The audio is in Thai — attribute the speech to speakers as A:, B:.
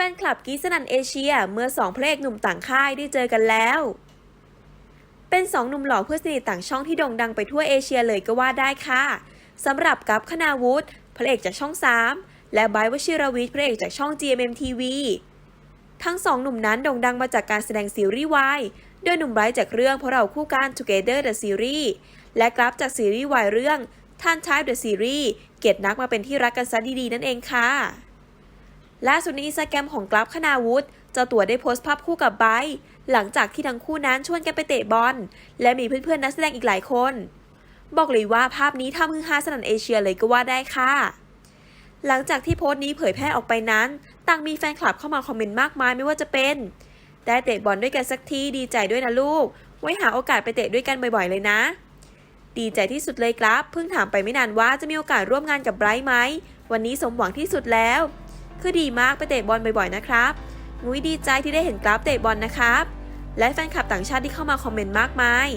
A: ฟนคลับกีสนันเอเชียเมื่อสองพระเอกหนุ่มต่างค่ายได้เจอกันแล้ว เป็นสองหนุ่มหล่อเพื่อนสนิทต่างช่องที่โด่งดังไปทั่วเอเชียเลยก็ว่าได้ค่ะสำหรับกัปคณาวุฒิพระเอกจากช่อง 3 และไบร์ทวชิรวิทย์พระเอกจากช่อง GMM TV ทั้งสองหนุ่มนั้นโด่งดังมาจากการแสดงซีรีส์วายโดยหนุ่มไบรท์จากเรื่องเพราะเราคู่กัน Together the Series และกราฟจากซีรีส์วายเรื่องท่านชาย The Series เกตนักมาเป็นที่รักกันซะดีๆนั่นเองค่ะ ล่าสุดในอินสตาแกรมของกราฟคณาวุฒิเจ้าตัวได้โพสต์ภาพคู่กับไบรท์หลังจากที่ทั้งคู่นั้นชวนกันไปเตะบอล และมีเพื่อนๆนักแสดงอีกหลายคน บอกเลยว่าภาพนี้ทำฮือฮาสนั่นเอเชียเลยก็ว่าได้ค่ะ หลังจากที่โพสต์นี้เผยแพร่ออกไปนั้น ต่างมีแฟนคลับเข้ามาคอมเมนต์มากมายไม่ว่าจะเป็น ได้เตะบอลด้วยกันสักทีดีใจด้วยนะลูก ไว้หาโอกาสไปเตะด้วยกันบ่อยๆเลยนะ ดีใจที่สุดเลยครับ เพิ่งถามไปไม่นานว่าจะมีโอกาสร่วมงานกับไบรท์ไหม วันนี้สมหวังที่สุดแล้ว คือดีมากไปเตะบอลบ่อยๆนะครับงุ้ยดีใจที่ได้เห็นกราฟเตะบอลนะครับ และแฟนคลับต่างชาติที่เข้ามาคอมเมนต์มากมาย